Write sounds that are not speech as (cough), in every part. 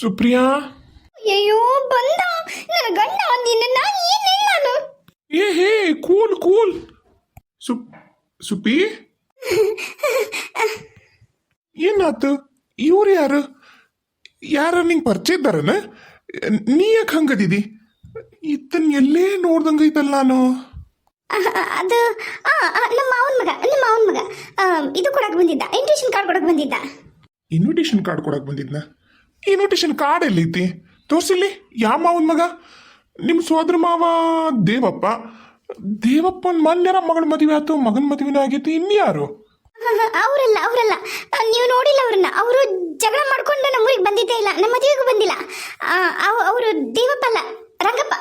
ಸುಪ್ರಿಯಾ? ಅಯ್ಯೋ ಬಂದ. ನನ್ನ ಗಂಡ ನಿನ್ನ ಏನಿಲ್ಲ ನಾನು? ಏ ಹೇ ಕೂಲ್ ಕೂಲ್. ಸುಪ್ ಸುಪಿ? ಏನಾತು? ಇವ್ರು ಯಾರು? ಯಾರ ನಿಂಗೆ ಪರಿಚಯ ಇದ್ದಾರನ? ನೀ ಯಾಕೆ ಹಂಗದಿದಿ? ಇತ್ತನ್ ಎಲ್ಲೇ ನೋಡ್ದಂಗೈತಲ್ಲ ನಾನು. ಅದು ನಮ್ಮ ಮಾವನ ಮಗ ನಮ್ಮ ಮಾವನ ಮಗ. ಇದು ಕೊಡಕ್ ಬಂದಿದ್ದ. ಇನ್ವಿಟೇಷನ್ ಕಾರ್ಡ್ ಕೊಡಕ್ ಬಂದಿದ್ದ. ಇನ್ವಿಟೇಷನ್ ಕಾರ್ಡ್ ಕೊಡಕ್ ಬಂದಿದ್ನ? Invitation card ಎಲ್ಲೈತಿ ತೋರಿಸಿಲ್ಲಿ? ಯಾವ ಮಾವನ ಮಗ? ನಿಮ್ಮ ಸೋದರ ಮಾವ ದೇವಪ್ಪ. ದೇವಪ್ಪನ ಮನ್ಯರ ಮಗಳ ಮದುವೆ ಆಯ್ತು ಮಗನ ಮದುವೆನೂ ಆಗೈತಿ ಇನ್ಯಾರು? (laughs) ಅವರಲ್ಲ ಅವರಲ್ಲ. ನೀವು ನೋಡಿಲ್ಲ ಅವ್ರನ್ನ. ಅವರು ಜಗಳ ಮಾಡ್ಕೊಂಡು ನಮ್ಮ ಊರಿಗೆ ಬಂದಿದ್ದೇ ಇಲ್ಲ. ನಮ್ಮ ಮದುವೆಗೂ ಬಂದಿಲ್ಲ. ಅವರು ದೇವಪ್ಪಲ್ಲ ರಂಗಪ್ಪ.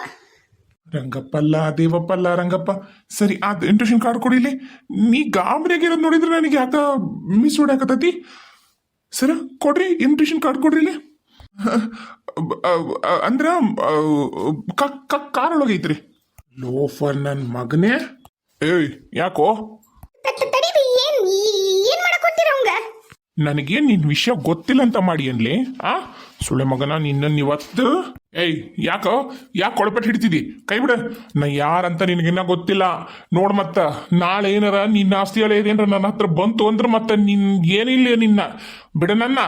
ರಂಗಪ್ಪಲ್ಲ ದೇವಪ್ಪಲ್ಲ ರಂಗಪ್ಪ. ಸರಿ ಆ ಇಂಟ್ರೆಷನ್ ಕಾರ್ಡ್ ಕೊಡಿಲಿ ನೀ ಗಾಬರಿಯಾಗಿರೋದು ನೋಡಿದ್ರೆ ನನಗೆ ಯಾಕ ಮಿಸ್ ಹೊಡ್ಯಾಕತ್ತೈತಿ. ಸರ ಕೊಡ್ರಿ ಇನ್ವಿಟೇಷನ್ ಕಾರ್ಡ್ ಕೊಡ್ರಿ ಇಲ್ಲಿ. ಅಂದ್ರ ಕಾರ್ ಐತ್ರಿ ಲೋಫರ್ ನನ್ನ ಮಗನೇ. ಏಯ್ ಯಾಕೋ? ತ- ತಡೀರಿ ಏನ್ ಏನ್ ಮಾಡಕ್ ಹೊಂತೀರ ನನಗೆ ನಿನ್ ವಿಷಯ ಗೊತ್ತಿಲ್ಲ ಅಂತ ಮಾಡಿ ಅನ್ಲಿ ಆ? ಸುಳೆ ಮಗನ ನಿನ್ನ ಇವತ್ತು? ಏಯ್, ಯಾಕೋ? ಯಾಕೆ ಕೊಳಪಟ್ಟು ಹಿಡ್ತಿದಿ ಕೈ ಬಿಡ ನಾ ಯಾರಂತ ನಿನಗಿನ್ನ ಗೊತ್ತಿಲ್ಲ. ನೋಡ್ ಮತ್ತ, ನಾಳೆ ಏನಾರ ನಿನ್ನ ಆಸ್ತಿ ಇದೇನ್ರ ನನ್ನ ಹತ್ರ ಬಂತು ಅಂದ್ರೆ ಮತ್ತೆ ನಿನ್ ಏನಿಲ್ಲ ನಿನ್ನ. ಬಿಡ ನನ್ನ.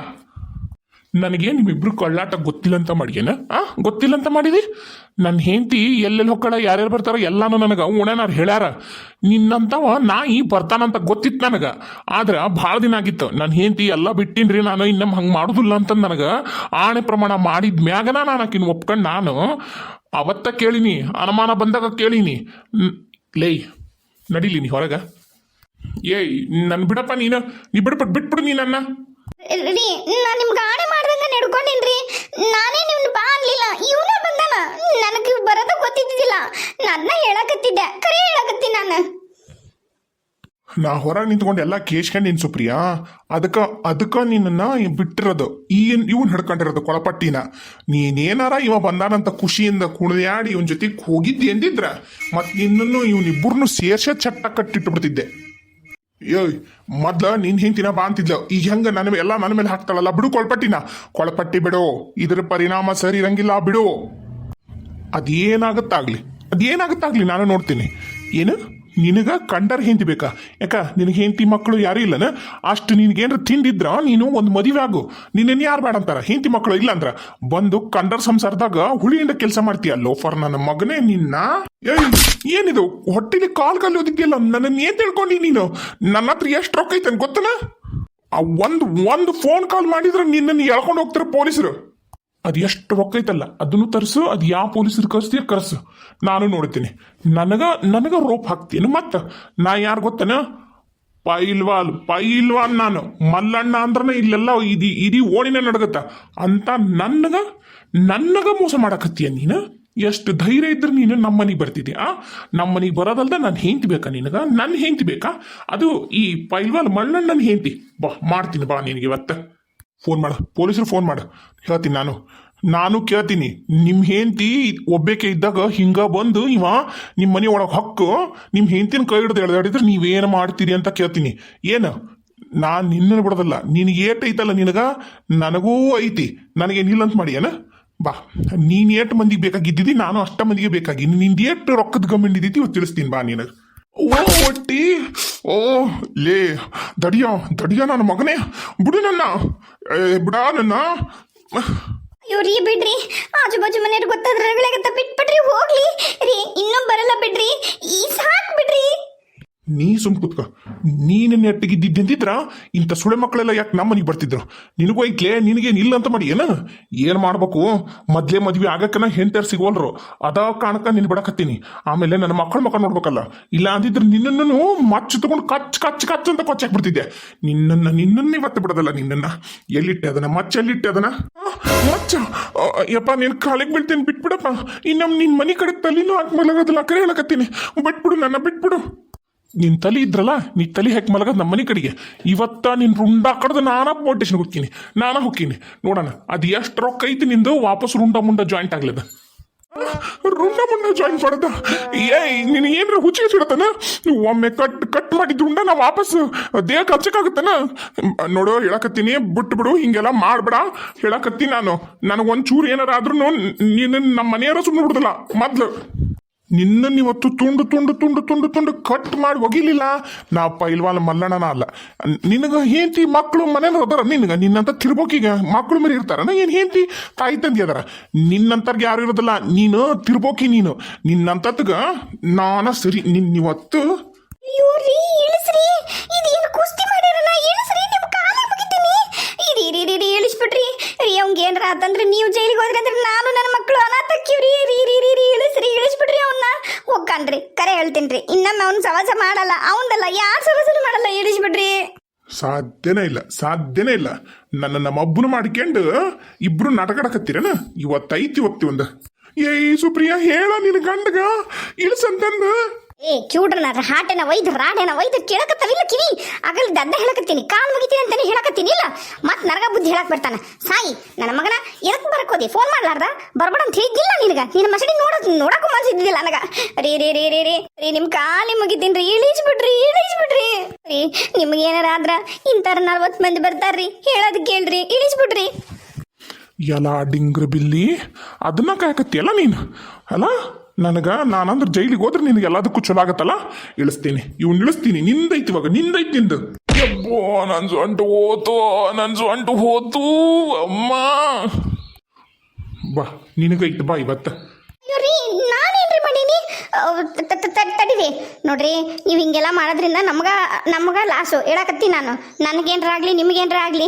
ನನಗೆ ನಿಮ್ಮಿಬ್ರು ಕಳ್ಳಾಟ ಗೊತ್ತಿಲ್ಲ ಅಂತ ಮಾಡ್ಯೇನ ಆ? ಗೊತ್ತಿಲ್ಲ ಅಂತ ಮಾಡಿದಿ? ನನ್ನ ಹೆಂಡತಿ ಎಲ್ಲೆಲ್ಲಿ ಹೊಕ್ಕಳ ಯಾರ್ಯಾರು ಬರ್ತಾರ ಎಲ್ಲಾನು ನನಗೆ ಉಣನಾರು ಹೇಳ್ಯಾರ. ನಿನ್ನಂತವ ನಾಯಿ ಬರ್ತಾನಂತ ಗೊತ್ತಿತ್ತು ನನಗೆ. ಆದ್ರೆ ಭಾಳ ದಿನ ಆಗಿತ್ತು. ನನ್ನ ಹೆಂಡತಿ ಎಲ್ಲ ಬಿಟ್ಟಿನ್ರಿ ನಾನು ಇನ್ನೊಮ್ಮೆ ಹಂಗೆ ಮಾಡೋದಿಲ್ಲ ಅಂತ ನನಗೆ ಆಣೆ ಪ್ರಮಾಣ ಮಾಡಿದ ಮ್ಯಾಗನ ನಾನು ಆಕಿನ ಒಪ್ಕೊಂಡು ನಾನು ಅವತ್ತ ಕೇಳಿನಿ, ಅನುಮಾನ ಬಂದಾಗ ಕೇಳಿನಿ. ಲೇ, ನಡೀಲಿ ನೀ ಹೊರಗೆ. ಏಯ್ ನನ್ನ ಬಿಡಪ್ಪ ನೀನು. ನೀ ಬಿಡ್ಬಿಟ್ಟು ಬಿಟ್ಬಿಡು ನೀ ನನ್ನ ರೀ, ನಾ ನಿಮ್ಗೆ ಆಣೆ ಮಾಡ್ದಂಗ ನಡ್ಕೊಂಡಿನ್ರಿ? ನಾನೇ ನಿಮ್ನ ಬಾ ಅನ್ಲಿಲ್ಲ. ಇವನ ಬಂದಾನ. ನನಗೆ ಬರೋದ ಗೊತ್ತಿದ್ದಿಲ್ಲ ನನ್ನ ಹೇಳಕತ್ತಿದ್ದೆ. ಕರೆ ಹೇಳಕತ್ತಿ ನಾನು. ನಾ ಹೊರಗೆ ನಿಂತ್ಕೊಂಡು ಎಲ್ಲ ಕೇಸ್ಕೊಂಡು ನಿನ್ ಸುಪ್ರಿಯಾ. ಅದಕ್ಕ ಅದಕ್ಕ ನಿನ್ನ ಬಿಟ್ಟಿರೋದು. ಈ ಇವನ್ ಹಿಡ್ಕೊಂಡಿರೋದು ಕೊಳಪಟ್ಟಿನ. ನೀನೇನಾರ ಇವ ಬಂದಾನಂತ ಖುಷಿಯಿಂದ ಕುಣಿದಾಡಿ ಇವನ್ ಜೊತೆಗೆ ಹೋಗಿದ್ದಿ ಎಂದಿದ್ರ ಮತ್ ನಿನ್ನನ್ನು ಇವನಿಬ್ಬರನ್ನು ಸೇರ್ಸ ಚಟ್ಟ ಕಟ್ಟಿಟ್ಟು ಬಿಡ್ತಿದ್ದೆ ಏಯ್ ಮೊದ್ಲ ನಿನ್ ಹಿಂತಿನ ಬಾ ಅಂತಿದ್ಲು. ಈಗ ಹೆಂಗ ನನ್ನ ಎಲ್ಲ ನನ್ನ ಮೇಲೆ ಹಾಕ್ತಾಳಲ್ಲ? ಬಿಡು ಕೊಳಪಟ್ಟಿನ. ಕೊಳಪಟ್ಟಿ ಬಿಡು. ಇದ್ರ ಪರಿಣಾಮ ಸರಿ ಇರಂಗಿಲ್ಲ, ಬಿಡು. ಅದೇನಾಗತ್ತಾಗ್ಲಿ? ಅದೇನಾಗತ್ತಾಗ್ಲಿ? ನಾನು ನೋಡ್ತೀನಿ. ಏನು? ನಿನಗ ಕಂಡರ್ ಹೆಂಡಿ ಬೇಕಾ? ಯಾಕ, ನಿನಗೆ ಹೆಂಡತಿ ಮಕ್ಕಳು ಯಾರು ಇಲ್ಲನ? ಅಷ್ಟು ನಿನಗೇನ್ರ ತಿಂದಿದ್ರ, ನೀನು ಒಂದು ಮದುವೆ ಆಗು. ನಿನ್ನ ಯಾರು ಬೇಡ ಅಂತಾರ? ಹೆಂಡತಿ ಮಕ್ಕಳು ಇಲ್ಲ ಅಂದ್ರ? ಬಂದು ಕಂಡರ್ ಸಂಸಾರದಾಗ ಹುಳಿಯಿಂದ ಕೆಲಸ ಮಾಡ್ತೀಯ? ಲೋಫರ್, ನನ್ನ ಮಗನೇ ನಿನ್ನ? ಏನಿದು? ಹೊಟ್ಟಿಲಿ ಕಾಲ್ ಕಲ್ಲಿ ಓದಿದ್ಯಲ್ಲ ನನ್ನ ಏನ್ ತಿಳ್ಕೊಂಡಿ ನೀನು? ನನ್ನ ಹತ್ರ ಎಷ್ಟು ರೊಕ್ಕ ಐತೆ ಗೊತ್ತನ? ಒಂದು ಒಂದು ಫೋನ್ ಕಾಲ್ ಮಾಡಿದ್ರೆ ನಿನ್ನನ್ನು ಎಳ್ಕೊಂಡು ಹೋಗ್ತಾರೆ ಪೊಲೀಸರು. ಅದು ಎಷ್ಟು ರೊಕ್ಕ ಐತಲ್ಲ, ಅದನ್ನು ತರಿಸು, ಅದು ಯಾವ ಪೊಲೀಸರು ಕರ್ಸ್ತೀಯ ಕರ್ಸು. ನಾನು ನೋಡ್ತೀನಿ. ನನಗ ನನಗ ರೋಪ್ ಹಾಕ್ತೀನಿ. ಮತ್ತೆ ನಾ ಯಾರು ಗೊತ್ತನ? ಪೈಲ್ವಾಲ್ ಪೈಲ್ವಾನ್ ನಾನು. ಮಲ್ಲಣ್ಣ ಅಂದ್ರನ ಇಲ್ಲೆಲ್ಲ ಇದಿ ಇಡೀ ಓಣಿನ ನಡಗತ್ತ. ಅಂತ ನನ್ನಗ ನನ್ನಗ ಮೋಸ ಮಾಡಕತ್ತೀಯ ನೀನು? ಎಷ್ಟು ಧೈರ್ಯ ಇದ್ರೆ ನೀನು ನಮ್ಮ ಬರ್ತಿದ್ದೆ ಆ ನಮ್ಮ ಬರೋದಲ್ದ ನಾನು ಹೆಂಡ್ತಿ ಬೇಕಾ ನಿನಗ? ನನ್ನ ಹೆಂಡ್ತಿ ಬೇಕಾ? ಅದು ಈ ಪೈಲ್ವಾಲ್ ಮಲ್ಲಣ್ಣನ ಹೆಂಡ್ತಿ. ಬಾ, ಮಾಡ್ತೀನಿ ಬಾ ನಿನಗೆ ಇವತ್ತು. ಫೋನ್ ಮಾಡು. ಪೊಲೀಸರು ಫೋನ್ ಮಾಡು. ಹೇಳ್ತೀನಿ ನಾನು. ನಾನು ಕೇಳ್ತೀನಿ. ನಿಮ್ಮ ಹೆಂಡತಿ ಒಬ್ಬಕ್ಕೆ ಇದ್ದಾಗ ಹಿಂಗ ಬಂದು ಇವ ನಿಮ್ಮ ಮನೆ ಒಳಗೆ ಹಕ್ಕು ನಿಮ್ಮ ಹೆಂಡತಿನ ಕೈ ಹಿಡಿದು ಎಳ್ದಾಡಿದ್ರೆ ನೀವೇನು ಮಾಡ್ತೀರಿ ಅಂತ ಕೇಳ್ತೀನಿ. ಏನು? ನಾನು ನಿನ್ನನ್ನು ಬಿಡೋದಲ್ಲ. ನಿನಗೆ ಏಟ್ ಐತಲ್ಲ ನಿನಗ? ನನಗೂ ಐತಿ. ನನಗೇನಿಲ್ಲ ಅಂತ ಮಾಡಿ, ಏನ? ಬಾ. ನೀನು ಏಟ್ ಮಂದಿಗೆ ಬೇಕಾಗಿದ್ದಿದ್ದಿ ನಾನು ಅಷ್ಟ ಮಂದಿಗೆ ಬೇಕಾಗಿ. ನಿಂದು ಏಟ್ ರೊಕ್ಕದ ಇವತ್ತು ತಿಳಿಸ್ತೀನಿ ಬಾ ನಿನಗೆ. ಓ ಒಟ್ಟಿ ಓ ಲೇ ದಡಿಯ ದಡಿಯ ನನ್ನ ಮಗನೇ. ಬಿಡು ನನ್ನ. ಏ, ಬಿಡ ನನ್ನ. ಇವ್ರಿ ಬಿಡ್ರಿ. ಆಜು ಬಾಜು ಮನೆಯವ್ರು ಗೊತ್ತಾದ್ರೆ ರಗಳಾಗತ್ತ ಬಿಟ್ಬಿಡ್ರಿ ಹೋಗ್ಲಿ. ರೀ ಇನ್ನೂ ಬರಲ್ಲ ಬಿಡ್ರಿ. ಈ ಸಾಕ್ ಬಿಡ್ರಿ. ನೀ ಸುಮ್ ಕುತ್ಕ. ನೀನು ನೆಟ್ಟಿಗಿದ್ದಿದ್ದಂತಿದ್ರ? ಇಂಥ ಸುಳೆ ಮಕ್ಕಳೆಲ್ಲ ಯಾಕೆ ನಮ್ಮ ಮನೆಗೆ ಬರ್ತಿದ್ರು? ನಿನಗೂ ಐತ್ಲೆ, ನಿನಗೇನು ಇಲ್ಲ ಅಂತ ಮಾಡಿ, ಏನ? ಏನು ಮಾಡ್ಬೇಕು? ಮೊದ್ಲೇ ಮದ್ವೆ ಆಗಕ್ಕನ ಹೆಂಡ್ತಿಯರ್ ಸಿಗೋಲ್ರು. ಅದ ಕಾಣಕ ನಿನ್ ಬಿಡಕತ್ತೀನಿ. ಆಮೇಲೆ ನನ್ನ ಮಕ್ಕಳ ಮಕ್ಕಳು ನೋಡ್ಬೇಕಲ್ಲ. ಇಲ್ಲ ಅಂದಿದ್ರೆ ನಿನ್ನನ್ನು ಮಚ್ಚ ತಗೊಂಡು ಕಚ್ ಕಚ್ ಕಚ್ ಅಂತ ಕೊಚ್ಚಾಕ್ ಬಿಡ್ತಿದ್ದೆ ನಿನ್ನನ್ನ ನಿನ್ನನ್ನ ಇವತ್ತು ಬಿಡೋದಲ್ಲ ನಿನ್ನನ್ನ. ಎಲ್ಲಿಟ್ಟೆ ಅದನ್ನ? ಮಚ್ಚ ಎಲ್ಲಿಟ್ಟೆ ಅದನ್ನ? ಮಚ್ಚ? ಯಪ್ಪ, ನೀನ್ ಕಾಲಿಗೆ ಬೀಳ್ತೀನಿ, ಬಿಟ್ಬಿಡಪ್ಪ. ಇನ್ನೊಮ್ಮೆ ನಿನ್ ಮನೆ ಕಡೆ ತಲೆನೂ ಹಾಕಿ ಮಲಗೋದಿಲ್ಲ ಕರೆ ಹೇಳಕತ್ತೀನಿ. ಬಿಟ್ಬಿಡು ನನ್ನ, ಬಿಟ್ಬಿಡು. ನಿನ್ ತಲೆ ಇದ್ರಲ್ಲ, ನೀ ತಲೆ ಹೆಕ್ ಮಲಗದ್ ನಮ್ಮ ಮನೆ ಕಡೆಗೆ. ಇವತ್ತ ನಿನ್ ರುಂಡ ಕಡ್ದು ನಾನಾ ಮೋಟೇಶನ್ ಹೋಗ್ತೀನಿ, ನಾನಾ ಹೋಗ್ತೀನಿ. ನೋಡೋಣ, ಅದು ಎಷ್ಟು ರೊಕ್ಕ ಐತಿ ನಿಂದು, ವಾಪಸ್ ರುಂಡ ಮುಂಡ ಜಾಯಿಂಟ್ ಆಗ್ಲದ? ರುಂಡ ಮುಂಡ ಜಾಯಿಂಟ್ ಮಾಡದ? ಏ ನೀನು ಏನ್ರ ಹುಚ್ಚಿಗೆ ಸಿಡತನ ಒಮ್ಮೆ ಕಟ್ ಕಟ್ ಮಾಡಿದ ರುಂಡ ನಾ ವಾಪಸ್ ದೇಹ ಹಚ್ಚಕ್ಕಾಗತ್ತನ ನೋಡು, ಹೇಳಕತ್ತೀನಿ ಬಿಟ್ಟು ಬಿಡು ಹಿಂಗೆಲ್ಲ ಮಾಡ್ಬೇಡ. ಹೇಳಕತ್ತೀನಿ ನಾನು. ನನಗೆ ಒಂಚೂರು ಏನಾರ ಆದ್ರೂ ನೀನು ನಮ್ಮ ಮನೆಯವರ ಸುಮ್ಮನೆ ಬಿಡುದಿಲ್ಲ ಮೊದ್ಲು. ನಿನ್ನ ಇವತ್ತು ತುಂಡು ತುಂಡು ತುಂಡು ತುಂಡು ತುಂಡು ಕಟ್ ಮಾಡಿ ಒಗಿಲಿಲ್ಲ. ನಾ ಪೈಲ್ವಾಲ್ ಮಲ್ಲಣ್ಣನ ಅಲ್ಲ. ನಿನಗ ಹೇಂತಿ ಮಕ್ಕಳು ಮನೇಲಿ ಅದಾರ, ನಿನಗೆ. ನಿನ್ನಂತ ತಿರ್ಬೋಕಿಗ ಮಕ್ಕಳು ಮರಿ ಇರ್ತಾರನ ಏನು ಹೇಂತಿ ತಾಯಿ ತಂದೆ ಅದಾರ. ನಿನ್ನಂತರ್ಗೆ ಯಾರು ಇರೋದಿಲ್ಲ. ನೀನು ತಿರ್ಬೋಕಿ ನೀನು. ನಿನ್ನಂತದ್ಗ ನಾನ ಸರಿ. ನಿನ್ನ ಇವತ್ತು ಅಯ್ಯೋ ರೀ ಇಳಿಸ್ರಿ. ಏನಾರ ಕುಸ್ತಿ ಮಾಡ್ಯಾರಲ್ಲ, ಇಳಿಸ್ರಿ. ನಿಮ್ ಕಾಲ ಮುಗಿತೀನಿ. ಇರಿ ಇರಿ ಇರಿ ಇರಿ ಇಳಿಸ್ಬಿಡ್ರಿ ರೀ ಅವ್ನ್ಗೆ ಏನ್ರ ಆತಂದ್ರೆ ನೀವು ಜೈಲಿಗೆ ಹೋದ್ರೆ ಅಂದ್ರೆ ನಾನು ನನ್ನ ಮಕ್ಕಳು ಹೇಳ್ತೀನಿ ಇನ್ನೊಮ್ಮೆ ಅವ್ನು ಸವಾಸ ಮಾಡಲ್ಲ. ಅವನದಲ್ಲ, ಯಾರು ಸವಾಸ ಮಾಡಲ್ಲ ಇಳಿಸ್ಬಿಡ್ರಿ ಸಾಧ್ಯನೇ ಇಲ್ಲ ಸಾಧ್ಯನೇ ಇಲ್ಲ. ನನ್ನ ನಮ್ಮಬ್ಬನು ಮಾಡ್ಕೊಂಡು ಇಬ್ರು ನಾಟಕ ಇವತ್ತೈತಿ ಇವತ್ತಿ ಒಂದು. ಏಯ್ ಸುಪ್ರಿಯಾ, ಹೇಳ ನಿನ್ನ ಗಂಡಗ. ಇಳಿಸಂತಂದು. ಏ ಕ್ಯೂಡ್ರನ ಹಾಟೆನ ಒಯ್ದು, ರಾಡೆನ ಒಯ್ದು ಕೇಳಕತ್ತವಿಲ್ಲ ಕಿವಿ? ಆಗಲ್ ದಡ್ಡ ಹೇಳಕತ್ತೀನಿ, ಕಾಲ್ ಮುಗಿತೀನಿ ಅಂತಾನೆ ಹೇಳಕತ್ತೀನಿ, ಇಲ್ಲ? ಮತ್ ನರಗ ಬುದ್ಧಿ ಹೇಳಕ್ ಬರ್ತಾನ. ಸಾಯಿ, ನನ್ನ ಮಗನ ಎದಕ್ ಬರಕೋದಿ ಫೋನ್ ಮಾಡ್ಲಾರ್ದ? ಬರ್ಬೇಡ ಅಂತ ಹೇಳಿದ್ದಿಲ್ಲ ನಿನಗ? ನಿನ್ನ ಮಸಡಿ ನೋಡ ನೋಡಕ್ಕೂ ಮನ್ಸಿದ್ದಿಲ್ಲ ನನಗ. ರೀ ರೀ ರೀ ರೀ ರೀ ರೀ, ನಿಮ್ ಕಾಲಿ ಮುಗಿತೀನಿ ಇಳಿಸ್ ಬಿಡ್ರಿ ಇಳಿಸ್ ಬಿಡ್ರಿ. ರೀ, ನಿಮ್ಗೆ ಏನಾರ ಆದ್ರ ಇಂತಾರ ನಲ್ವತ್ ಮಂದಿ ಬರ್ತಾರ್ರಿ, ಹೇಳೋದ್ ಕೇಳ್ರಿ ಇಳಿಸ್ ಬಿಡ್ರಿ. ಎಲ್ಲ ಡಿಂಗ್ರ ಬಿಲ್ಲಿ, ಅದನ್ನ ಕಾಯಕತ್ತಿಯಲ್ಲ ನೀನು? ಅಲ್ಲ ನನಗ ನಾನಂದ್ರೆ ಜೈಲಿಗೆ ಹೋದ್ರೆ ನಿನಗೆ ಎಲ್ಲದಕ್ಕೂ ಚಲೋ ಆಗತ್ತಲ್ಲ ಇಳಿಸ್ತೀನಿ. ಇವ್ನು ಇಳಿಸ್ತೀನಿ. ನಿಂದೈತಿ ಇವಾಗ. ನಿಂದೈತಿ ನಿಂದು. ಯಬ್ಬೋ ನನ್ನ ಸೊಂಟು ಹೋತು. ನನ್ನ ಸೊಂಟು ಹೋತು. ಅಮ್ಮ. ಬಾ, ನಿನಗೈತೆ. ಬಾ ಇವತ್ತ. ಅಯ್ಯೋ ತಡಿರಿ. ನೋಡ್ರಿ, ನೀವು ಹಿಂಗೆಲ್ಲ ಮಾಡೋದ್ರಿಂದ ನಮ್ಗ ನಮ್ಗ ಲಾಸು. ಹೇಳಕತ್ತೀನಿ ನಾನು. ನನಗೇನ್ರ ಆಗಲಿ, ನಿಮ್ಗೇನ್ರ ಆಗಲಿ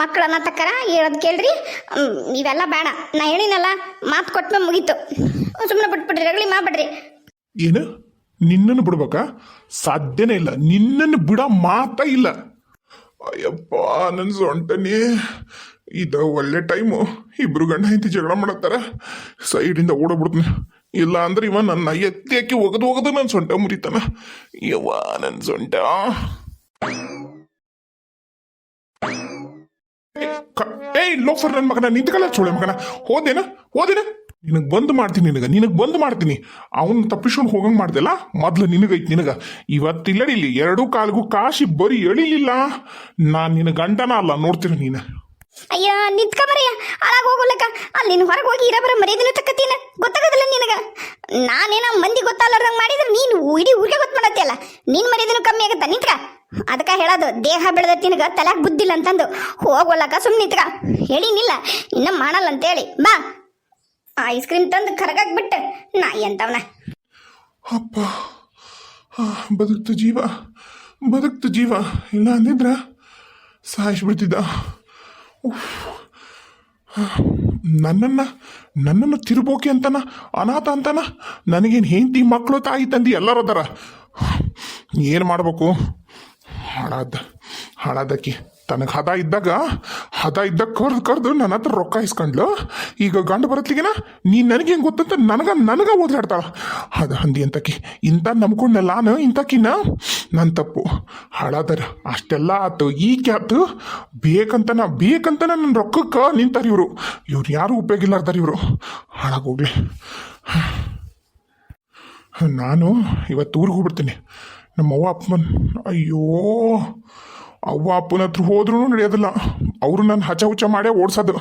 ಮಕ್ಕಳನ್ನ ತಕ್ಕರ ಹೇಳೋದು ಕೇಳ್ರಿ. ಇವೆಲ್ಲ ಬೇಡ. ನಾ ಹೇಳಿನಲ್ಲ, ಮಾತು ಕೊಟ್ಟ ಮುಗೀತು. ಸುಮ್ಮನೆ ಬಿಟ್ಬಿಡ್ರಿ, ರಗಳಿ ಮಾಡ್ಬಿಡ್ರಿ ಏನು? ನಿನ್ನನ್ನು ಬಿಡ್ಬೇಕಾ? ಸಾಧ್ಯನೇ ಇಲ್ಲ. ನಿನ್ನನ್ನು ಬಿಡ ಮಾತ ಇಲ್ಲ. ಅಯ್ಯಪ್ಪ ನನ್ನ ಸೊಂಟನೇ. ಇದು ಒಳ್ಳೆ ಟೈಮು. ಇಬ್ರು ಗಂಡ ಹೆಂಡತಿ ಜಗಳ ಮಾಡತ್ತಾರ. ಸೈಡಿಂದ ಓಡೋಗ್ಬಿಡ್ತೀನಿ. ಇಲ್ಲ ಅಂದ್ರೆ ಇವ ನನ್ನ ಎತ್ತಿ ಹಾಕಿ ಒಗದು ಒಗದು ನನ್ನ ಸೊಂಟ ಮುರಿತಾನ. ಇವ ನನ್ನ ಸೊಂಟ. ಏಯ್ ಲೋಫರ್ ನನ್ನ ಮಗನ, ನಿಂತ್ಕಲ್ಲ ಚೋಳೆ ಮಗನ. ಹೋದೇನ ಹೋದೇನ? ನಿನಗೆ ಬಂದ್ ಮಾಡ್ತೀನಿ ನಿನಗ, ನಿನಗೆ ಬಂದ್ ಮಾಡ್ತೀನಿ. ಅವನ್ ತಪ್ಪಿಸ್ಕೊಂಡು ಹೋಗಂಗ್ ಮಾಡ್ದಲ್ಲ? ಮೊದ್ಲು ನಿನಗೈತಿ ನಿನಗ. ಇವತ್ತಿಲ್ಲಡಿಲಿ ಎರಡೂ ಕಾಲ್ಗೂ ಕಾಶಿ ಬರೀ ಎಳಿಲಿಲ್ಲ. ನಾನ್ ನಿನ್ನ ಗಂಡನ ಅಲ್ಲ ನೋಡ್ತೀನಿ ನೀನು? ಅಯ್ಯ ನಿಂತ್ಕೊಂಬರಯ್ಯ ಹಾಳಾಗ ಹೋಗೋಲಕ್ಕ. ಅಲ್ಲಿ ನೀನು ಹೊರಗೆ ಹೋಗಿ ಇರಬರ ಮರ್ಯಾದಿನ ತಕ್ಕತ್ತೀನ? ಗೊತ್ತಾಗೋದಿಲ್ಲ ನಿನಗ. ನಾನೇನೋ ಮಂದಿ ಗೊತ್ತಾಗ್ಲಾರ್ದಂಗೆ ಮಾಡಿದ್ರೆ ನೀನು ಇಡೀ ಊರಿಗೆ ಗೊತ್ತು ಮಾಡತ್ತಿಯಲ್ಲ. ನಿನ್ನ ಮರ್ಯಾದಿನೂ ಕಮ್ಮಿ ಆಗತ್ತ ನಿಂತ್ಕ? ಅದಕ್ಕೆ ಹೇಳೋದು, ದೇಹ ಬೆಳೆದ ತಿನಗ ತಲೆಗೆ ಬುದ್ಧಿಲ್ಲ ಅಂತಂದು. ಹೋಗೋಲಕ್ಕ ಸುಮ್ಮನೆ ನಿಂತ್ಕ. ಹೇಳಿನಿಲ್ಲ ಇನ್ನ ಮಾಡಲ್ಲ ಅಂತೇಳಿ ಬಾ. ಐಸ್ ಕ್ರೀಮ್ ತಂದು ಕರಗಾಕ್ಬಿಟ್ಟು ನಾ ಎಂತವನ? ಅಪ್ಪ ಬದುಕ್ತ ಜೀವ ಬದುಕ್ತ ಜೀವ. ಇಲ್ಲ ಅಂದಿದ್ರ ಸಾಯಿಸ್ಬಿಡ್ತಿದ್ದ. ಉಫ್. ನನ್ನನ್ನು, ನನ್ನನ್ನ ತಿರುಬೋಕೆ ಅಂತನ, ಅನಾಥ ಅಂತನ, ನನಗೇನು ಹೆಂಡತಿ ಮಕ್ಕಳು ತಾಯಿ ತಂದಿ ಎಲ್ಲರೂ ಅದಾರ ಏನು ಮಾಡಬೇಕು ಹಾಳಾದ ಹಾಳಾದಕ್ಕಿ ತನಗೆ ಹದ ಇದ್ದಾಗ ಹದ ಇದ್ದಾಗ ಕರ್ದು ಕರ್ದು ನನ್ನ ಹತ್ರ ರೊಕ್ಕ ಇಸ್ಕೊಂಡ್ಲು. ಈಗ ಗಂಡು ಬರತ್ಲಿಗೆನ ನೀ ನನಗೆ ಹೆಂಗೆ ಗೊತ್ತಂತ ನನಗ ನನಗ ಓದಾಡ್ತಾಳ ಹದ ಹಂದಿ ಅಂತಕಿ ಇಂಥ ನಂಬ್ಕೊಂಡಲ್ಲ ನಾನು ಇಂಥಕಿನ ನನ್ನ ತಪ್ಪು. ಹಾಳಾದರ, ಅಷ್ಟೆಲ್ಲ ಆತು, ಈಕೆ ಆತು. ಬೇಕಂತನ ಬೇಕಂತನ ನನ್ನ ರೊಕ್ಕಕ್ಕೆ ನಿಂತಾರೆ ಇವರು. ಇವ್ರು ಯಾರು ಉಪಯೋಗ ಇಲ್ಲಾರ್ದಾರ ಇವರು. ಹಾಳಾಗೋಗ್ಲಿ ನಾನು ಇವತ್ತು ಊರಿಗೆ ಹೋಗ್ಬಿಡ್ತೀನಿ. ನಮ್ಮ ಅವ್ವ ಅಪ್ಪನ, ಅಯ್ಯೋ. ಅವ್ವ ಅಪ್ಪನ ಹತ್ರ ಹೋದ್ರೂ ನಡೆಯೋದಿಲ್ಲ. ಅವರು ನನ್ನ ಹಚ ಹುಚ್ಚ ಮಾಡೇ ಓಡಿಸೋದು.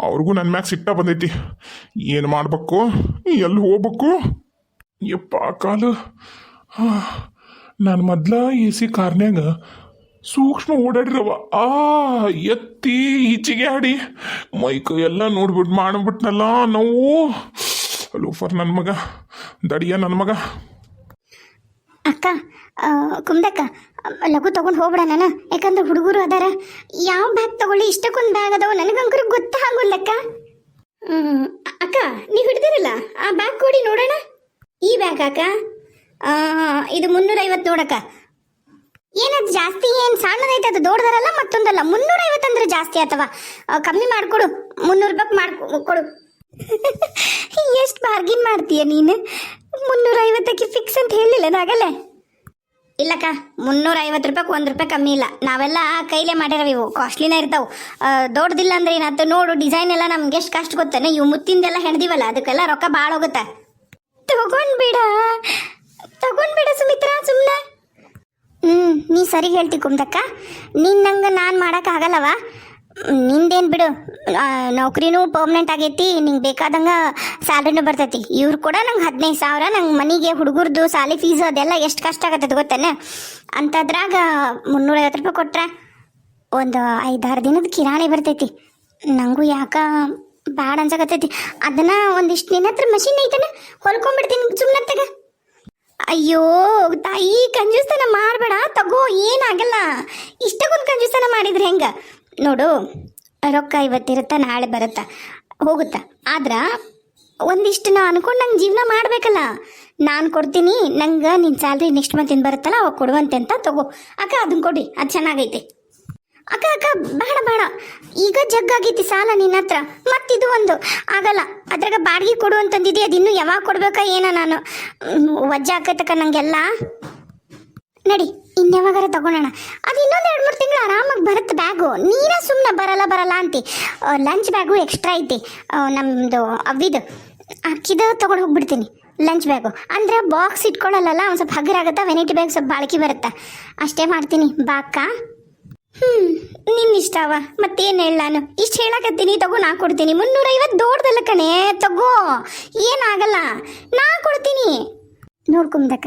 ಅವ್ರಿಗೂ ನನ್ನ ಮ್ಯಾಗ ಸಿಟ್ಟ ಬಂದೈತಿ. ಏನು ಮಾಡಬೇಕು? ಎಲ್ಲಿ ಹೋಗ್ಬೇಕು? ಯಪ್ಪ ಕಾಲು. ನಾನು ಮೊದ್ಲ ಎ ಸಿ ಕಾರ್ನ್ಯಾಗ ಸೂಕ್ಷ್ಮ ಓಡಾಡಿರವ. ಆ, ಎತ್ತಿ ಈಚೆಗೆ ಆಡಿ ಮೈಕ ಎಲ್ಲ ನೋಡ್ಬಿಟ್ಟು ಮಾಡಿಬಿಟ್ನಲ್ಲ ನೋವು. ಲೂಫರ್ ನನ್ನ ಮಗ, ದಡಿಯ ನನ್ನ ಮಗ. ಅಕ್ಕ ಕುಮ್ದಕ್ಕ ಲಘು ತಗೊಂಡು ಹೋಗ್ಬಿಡ ನಾನು. ಯಾಕಂದ್ರೆ ಹುಡುಗರು ಅದಾರ. ಯಾವ ಬ್ಯಾಗ್ ತಗೊಳ್ಳಿ ಇಷ್ಟಕ್ಕೊಂದು ಬ್ಯಾಗ್ ಅದಾವ ನನಗಂಕರು ಗೊತ್ತಾಗಲ್ಲಕ್ಕ ಅಕ್ಕ. ನೀವು ಹಿಡ್ದಿರಲ್ಲ ಆ ಬ್ಯಾಗ್ ಕೊಡಿ ನೋಡೋಣ. ಈ ಬ್ಯಾಗ್ ಅಕ್ಕ ಇದು ಮುನ್ನೂರೈವತ್ತು ನೋಡಕ್ಕ ಏನದು ಜಾಸ್ತಿ ಏನು ಸಣ್ಣದೈತೆ ಅದು ದೊಡ್ಡದರಲ್ಲ ಮತ್ತೊಂದಲ್ಲ? ಮುನ್ನೂರೈವತ್ತು ಅಂದ್ರೆ ಜಾಸ್ತಿ ಆತವ? ಕಮ್ಮಿ ಮಾಡಿಕೊಡು. ಮುನ್ನೂರು ರೂಪಾಯಿ ಮಾಡ್ಕೊಡು ಕೊಡು. (laughs) ಎಷ್ಟು ಬಾರ್ಗಿನ್ ಮಾಡ್ತೀಯ ನೀನು? ಮುನ್ನೂರೈವತ್ತಕ್ಕೆ ಫಿಕ್ಸ್ ಅಂತ ಹೇಳಿಲ್ಲ ನಾಗಲ್ಲೇ ಇಲ್ಲಕ್ಕ ಮುನ್ನೂರ ಐವತ್ತು ರೂಪಾಯಿ ಒಂದು ರೂಪಾಯಿ ಕಮ್ಮಿ ಇಲ್ಲ. ನಾವೆಲ್ಲ ಕೈಲೇ ಮಾಡಿರೋ ಇವು, ಕಾಸ್ಟ್ಲಿನೇ ಇರ್ತಾವೆ. ದೊಡ್ಡದಿಲ್ಲ ಅಂದ್ರೆ ಏನಾಯ್ತು ನೋಡು ಡಿಸೈನ್ ಎಲ್ಲ ನಮ್ಗೆ ಎಷ್ಟು ಕಷ್ಟ ಗೊತ್ತಾನೆ? ಇವು ಮುತ್ತಿಂದೆಲ್ಲ ಹೆಣ್ದಿವಲ್ಲ, ಅದಕ್ಕೆಲ್ಲ ರೊಕ್ಕ ಭಾಳ ಹೋಗುತ್ತೆ. ತಗೊಂಡ್ಬಿಡ ತಗೊಂಡ್ಬಿಡ ಸುಮಿತ್ರ ಸುಮ್ಮನೆ ಹ್ಞೂ ನೀ ಸರಿ ಹೇಳ್ತಿ ಕುಮ್ದಕ್ಕ ನೀನು ನಂಗೆ ನಾನು ಮಾಡೋಕ್ಕಾಗಲ್ಲವ ನಿಂದೇನು ಬಿಡು. ನೌಕರಿನೂ ಪರ್ಮನೆಂಟ್ ಆಗೈತಿ, ನಿಂಗೆ ಬೇಕಾದಂಗೆ ಸ್ಯಾಲ್ರಿನೂ ಬರ್ತೈತಿ. ಇವ್ರು ಕೂಡ ನಂಗೆ ಹದಿನೈದು ಸಾವಿರ, ನಂಗೆ ಮನೆಗೆ ಹುಡುಗರ್ದು ಸಾಲಿ ಫೀಸ್ ಅದೆಲ್ಲ ಎಷ್ಟು ಕಷ್ಟ ಆಗತ್ತದ ಗೊತ್ತೇನೆ? ಅಂಥದ್ರಾಗ ಮುನ್ನೂರೈವತ್ತು ರೂಪಾಯಿ ಕೊಟ್ರೆ ಒಂದು ಐದಾರು ದಿನದ ಕಿರಾಣಿ ಬರ್ತೈತಿ. ನನಗೂ ಯಾಕೆ ಬ್ಯಾಡ ಅನ್ಸಕತ್ತೈತಿ. ಅದನ್ನ ಒಂದಿಷ್ಟು ನಿನ್ನ ಹತ್ರ ಮಷಿನ್ ಐತನ? ಹೊಲ್ಕೊಂಬಿಡ್ತೀನಿ ಸುಮ್ಮನೆ ತಗ ಅಯ್ಯೋ, ತಾಯಿ ಕಂಜೂಸ್ತನ ಮಾಡಬೇಡ ತಗೋ ಏನಾಗಲ್ಲ ಇಷ್ಟಕ್ಕೊಂದು ಕಂಜೂಸ್ತನ ಮಾಡಿದ್ರೆ ಹೆಂಗ? ನೋಡು, ರೊಕ್ಕ ಇವತ್ತಿರುತ್ತ, ನಾಳೆ ಬರುತ್ತಾ, ಹೋಗುತ್ತಾ. ಆದ್ರ, ಒಂದಿಷ್ಟು ನಾ ಅನ್ಕೊಂಡು ಜೀವನ ಮಾಡಬೇಕಲ್ಲ. ನಾನು ಕೊಡ್ತೀನಿ, ನಂಗೆ ನಿನ್ನ ಸ್ಯಾಲ್ರಿ ನೆಕ್ಸ್ಟ್ ಮಂತಿಂದ ಬರುತ್ತಲ್ಲ, ಅವಾಗ ಕೊಡುವಂತೆ ಅಂತ ತಗೋ. ಅಕ್ಕ ಅದನ್ನ ಕೊಡಿ, ಅದು ಚೆನ್ನಾಗೈತೆ. ಅಕ್ಕ ಅಕ್ಕ, ಬೇಡ ಬೇಡ. ಈಗ ಜಗ್ಗಾಗೈತಿ ಸಾಲ ನಿನ್ನ ಹತ್ರ. ಮತ್ತಿದು ಒಂದು. ಆಗಲ್ಲ. ಅದ್ರಾಗ ಬಾಡಿಗೆ ಕೊಡು ಅಂತಂದಿದ್ದೆ ಅದು ಇನ್ನೂ ಯಾವಾಗ ಕೊಡ್ಬೇಕಾ, ಏನೋ ನಾನು? ವಜ್ಜೆ ಆಕೈತಕ್ಕ ನಂಗೆಲ್ಲ. ನಡಿ. ಇನ್ಯಾವಾಗಾರ ತಗೊಳೋಣ ಅದು ಇನ್ನೊಂದು ಎರಡು ಮೂರು ತಿಂಗಳು ಆರಾಮಾಗಿ ಬರುತ್ತೆ ಬ್ಯಾಗು ನೀನೇ ಸುಮ್ಮನೆ ಬರಲ್ಲ ಬರಲ್ಲ ಅಂತಿ. ಲಂಚ್ ಬ್ಯಾಗು ಎಕ್ಸ್ಟ್ರಾ ಐತಿ. ನಮ್ಮದು ಅವಿದು ಅಕ್ಕಿದ ತೊಗೊಂಡು ಹೋಗ್ಬಿಡ್ತೀನಿ ಲಂಚ್ ಬ್ಯಾಗು ಅಂದರೆ ಬಾಕ್ಸ್ ಇಟ್ಕೊಳ್ಳಲ್ಲ ಒಂದು ಸ್ವಲ್ಪ ಹಗ್ಗರ ಆಗುತ್ತಾ? ವೆನೈಟಿ ಬ್ಯಾಗ್ ಸ್ವಲ್ಪ ಬಾಳಿಕೆ ಬರುತ್ತೆ? ಅಷ್ಟೇ ಮಾಡ್ತೀನಿ ಬಾಕ ಹ್ಞೂ ನಿನ್ನ ಇಷ್ಟವ ಮತ್ತೇನು ಹೇಳ ನಾನು? ಇಷ್ಟು ಹೇಳಕತ್ತೀನಿ, ತಗೋ, ನಾ ಕೊಡ್ತೀನಿ. ಮುನ್ನೂರೈವತ್ತು ದೊಡ್ಡದಲ್ಲ ಕಣೆ, ತಗೋ. ಏನಾಗಲ್ಲ ನಾ ಕೊಡ್ತೀನಿ. ನೋಡ್ಕೊಂಬಕ್ಕ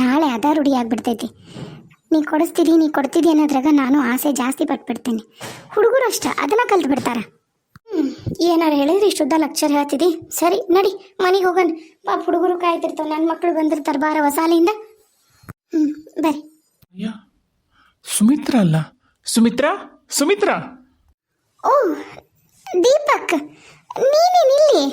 ನಾಳೆ ಅದ ರೂಢಿ ಆಗ್ಬಿಡ್ತೈತಿ. ನೀ ಕೊಡಿಸ್ತೀರಿ ನೀ ಕೊಡ್ತಿದ್ದಿ ಅನ್ನೋದ್ರಾಗ ನಾನು ಆಸೆ ಜಾಸ್ತಿ ಪಟ್ಬಿಡ್ತೀನಿ. ಹುಡುಗರು ಅಷ್ಟ ಅದನ್ನ ಕಲ್ತು ಬಿಡ್ತಾರ ಹ್ಮ್ ಏನಾರು ಹೇಳಿದ್ರೆ ಇಷ್ಟುದ್ದ ಲೆಕ್ಚರ್ ಹೇಳ್ತಿದಿ. ಸರಿ ನಡಿ ಮನೆಗೆ ಹೋಗೋಣ ಪಾಪ ಹುಡುಗರು ಕಾಯ್ತಿರ್ತಾವ ನನ್ನ ಮಕ್ಕಳು ಬಂದಿರ್ತಾರ ಬಾರ ಹೊಸಾಲಿಂದ. ಹ್ಮ್ ಬರ್ರಿ. ಅಯ್ಯ ಸುಮಿತ್ರಾ ಅಲ್ಲ? ಸುಮಿತ್ರಾ? ಸುಮಿತ್ರಾ? ಓ ದೀಪಕ್ ನೀನೇನಿಲ್ಲಿ